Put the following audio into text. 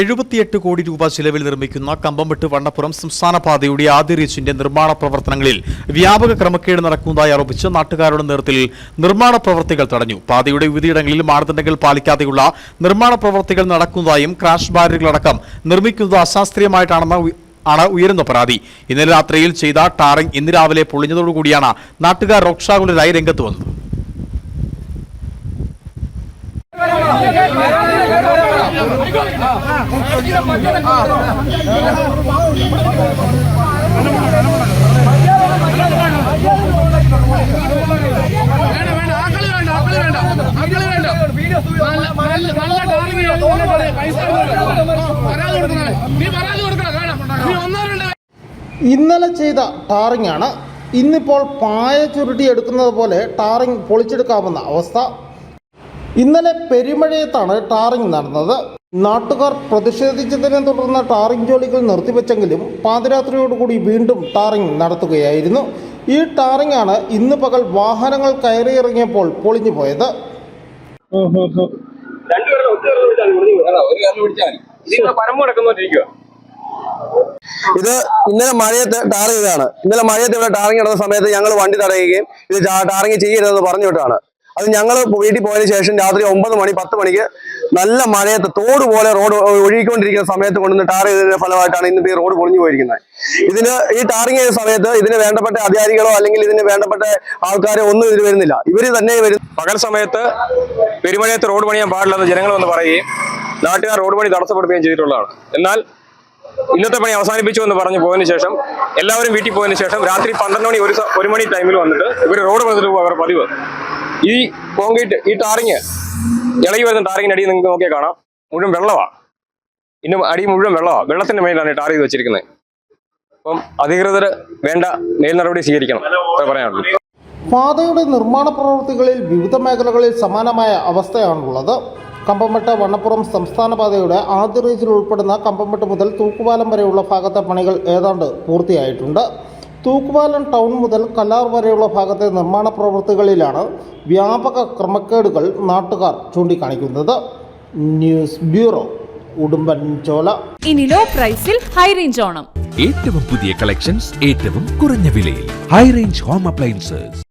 എഴുപത്തിയെട്ട് കോടി രൂപ ചിലവിൽ നിർമ്മിക്കുന്ന കമ്പംപെട്ട് വണ്ണപ്പുറം സംസ്ഥാന പാതയുടെ ആദ്യ റീച്ചിന്റെ നിർമ്മാണ പ്രവർത്തനങ്ങളിൽ വ്യാപക ക്രമക്കേട് നടക്കുന്നതായി ആരോപിച്ച് നാട്ടുകാരുടെ നേതൃത്വത്തിൽ നിർമ്മാണ പ്രവർത്തികൾ തടഞ്ഞു. പാതയുടെ വിവിധയിടങ്ങളിൽ മാനദണ്ഡങ്ങൾ പാലിക്കാതെയുള്ള നിർമ്മാണ പ്രവർത്തികൾ നടക്കുന്നതായും ക്രാഷ് ബാരികളടക്കം നിർമ്മിക്കുന്നത് അശാസ്ത്രീയമായിട്ടാണെന്ന ആണ് ഉയരുന്ന പരാതി. ഇന്നലെ രാത്രിയിൽ ചെയ്ത ടാറിംഗ് ഇന്ന് രാവിലെ പൊളിഞ്ഞതോടുകൂടിയാണ് നാട്ടുകാർ രോക്ഷാകുലരായി രംഗത്ത് വന്നത്. ഇന്നലെ ചെയ്ത ടാറിംഗ് ആണ് ഇന്നിപ്പോൾ പായ ചുരുട്ടി എടുക്കുന്നത് പോലെ ടാറിംഗ് പൊളിച്ചെടുക്കാവുന്ന അവസ്ഥ. ഇന്നലെ പെരുമഴയത്താണ് ടാറിംഗ് നടന്നത്. നാട്ടുകാർ പ്രതിഷേധിച്ചതിനെ തുടർന്ന് ടാറിംഗ് ജോലികൾ നിർത്തിവെച്ചെങ്കിലും പാതിരാത്രിയോടുകൂടി വീണ്ടും ടാറിംഗ് നടത്തുകയായിരുന്നു. ഈ ടാറിംഗ് ആണ് ഇന്ന് പകൽ വാഹനങ്ങൾ കയറിയിറങ്ങിയപ്പോൾ പൊളിഞ്ഞു പോയത് ഇത് ഇന്നലെ മഴയത്ത് ടാറിംഗ് ഇതാണ്. ഇന്നലെ മഴയത്ത് ഇവിടെ ടാറിംഗ് നടന്ന സമയത്ത് ഞങ്ങൾ വണ്ടി തടയുകയും ഇത് ടാറിംഗ് ചെയ്യരുതെന്ന് പറഞ്ഞു വിട്ടാണ് അത് ഞങ്ങൾ വീട്ടിൽ പോയതിനു ശേഷം രാത്രി ഒമ്പത് മണി പത്ത് മണിക്ക് നല്ല മഴയത്ത് തോട് പോലെ റോഡ് ഒഴുകിക്കൊണ്ടിരിക്കുന്ന സമയത്ത് കൊണ്ടുവന്ന് ടാർ ചെയ്തതിന്റെ ഫലമായിട്ടാണ് ഇന്നിപ്പോൾ ഈ റോഡ് പൊളിഞ്ഞു പോയിരിക്കുന്നത്. ഇതിന് ഈ ടാറിങ് ചെയ്ത സമയത്ത് ഇതിന് വേണ്ടപ്പെട്ട അധികാരികളോ അല്ലെങ്കിൽ ഇതിന് വേണ്ടപ്പെട്ട ആൾക്കാരോ ഒന്നും ഇതിന് വരുന്നില്ല. ഇവർ തന്നെ വരും. പകൽ സമയത്ത് പെരുമഴയത്ത് റോഡ് പണിയാൻ പാടില്ലെന്ന് ജനങ്ങൾ വന്ന് പറയുകയും നാട്ടുകാർ റോഡ് പണി തടസ്സപ്പെടുത്തുകയും ചെയ്തിട്ടുള്ളതാണ്. എന്നാൽ ഇന്നത്തെ പണി അവസാനിപ്പിച്ചു എന്ന് പറഞ്ഞു പോയതിന് ശേഷം എല്ലാവരും വീട്ടിൽ പോയതിനു ശേഷം രാത്രി പന്ത്രണ്ട് മണി ഒരു ഒരു മണി ടൈമിൽ വന്നിട്ട് ഇവർ റോഡ് പണിതിട്ട് അവർ പതിവ്. ഈ കോൺക്രീറ്റ് ഈ ടാറിങ് ഇളകി വരുന്ന ടാറിങ്ങിന് അടിയിൽ നിങ്ങൾക്ക് നോക്കിയാൽ കാണാം. മുഴുവൻ വെള്ളമാണ് ഇന്നും അടി മുഴുവൻ വെള്ളമാണ് വെള്ളത്തിന്റെ മേലാണ് ടാർ ചെയ്ത് വെച്ചിരിക്കുന്നത്. അപ്പം അധികൃതർ വേണ്ട മേൽ നടപടി സ്വീകരിക്കണം. പറയാനുള്ളൂ. പാതയുടെ നിർമ്മാണ പ്രവൃത്തികളിൽ വിവിധ മേഖലകളിൽ സമാനമായ അവസ്ഥയാണുള്ളത്. കമ്പംമെട്ട് വണ്ണപ്പുറം സംസ്ഥാന പാതയുടെ ആദ്യ റേഞ്ചിൽ ഉൾപ്പെടുന്ന കമ്പംമെട്ട് മുതൽ തൂക്കുപാലം വരെയുള്ള ഭാഗത്തെ പണികൾ ഏതാണ്ട് പൂർത്തിയായിട്ടുണ്ട്. തൂക്കുപാലം ടൗൺ മുതൽ കല്ലാർ വരെയുള്ള ഭാഗത്തെ നിർമ്മാണ പ്രവൃത്തികളിലാണ് വ്യാപക ക്രമക്കേടുകൾ നാട്ടുകാർ ചൂണ്ടിക്കാണിക്കുന്നത്. News bureau Udumbanchola. ഇനി ലോ പ്രൈസിൽ ഹൈ റേഞ്ച് ഓണം. ഏറ്റവും പുതിയ കളക്ഷൻസ് ഏറ്റവും കുറഞ്ഞ വിലയിൽ. High range home appliances